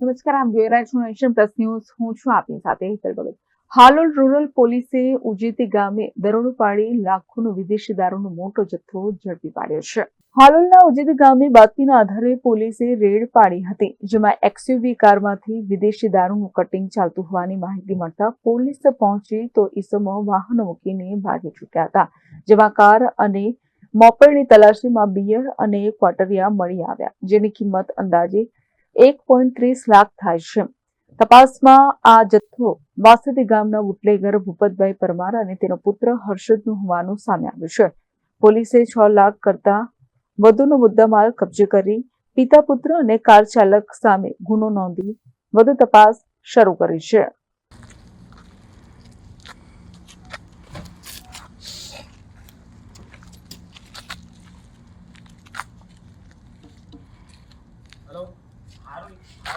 નમસ્કાર, આમ જોઈ રહ્યા છું નેશન પ્લસ ન્યૂઝ. હું છું આપની સાથે હિતલ ભગત. હાલોલ રૂરલ પોલીસે ઉજેતી ગામે દરોડો પાડી લાખોનો વિદેશી દારૂનો મોટો જથ્થો ઝડપી પાડ્યો છે. હાલોલના ઉજેતી ગામે બાતમીના આધારે પોલીસે રેડ પાડી હતી, જેમાં એક્સયુવી કારમાંથી વિદેશી દારૂનું કટિંગ ચાલતું હોવાની માહિતી મળતા પોલીસ પહોંચી તો ઈસમો વાહનો મૂકીને ભાગી ચૂક્યા હતા, જેમાં કાર અને મોપડની તલાશીમાં બિયર અને ક્વાટરિયા મળી આવ્યા, જેની કિંમત અંદાજે એક પોઈન્ટ ત્રીસ લાખ થાય છે. તપાસમાં આ જથ્થો વાસદી ગામના બુટલેગર ભૂપતભાઈ પરમાર અને તેનો પુત્ર હર્ષદનું હોવાનું સામે આવ્યું છે. પોલીસે છ લાખ કરતા વધુનો મુદ્દામાલ કબજે કરી પિતા પુત્ર અને કાર ચાલક સામે ગુનો નોંધી વધુ તપાસ શરૂ કરી છે.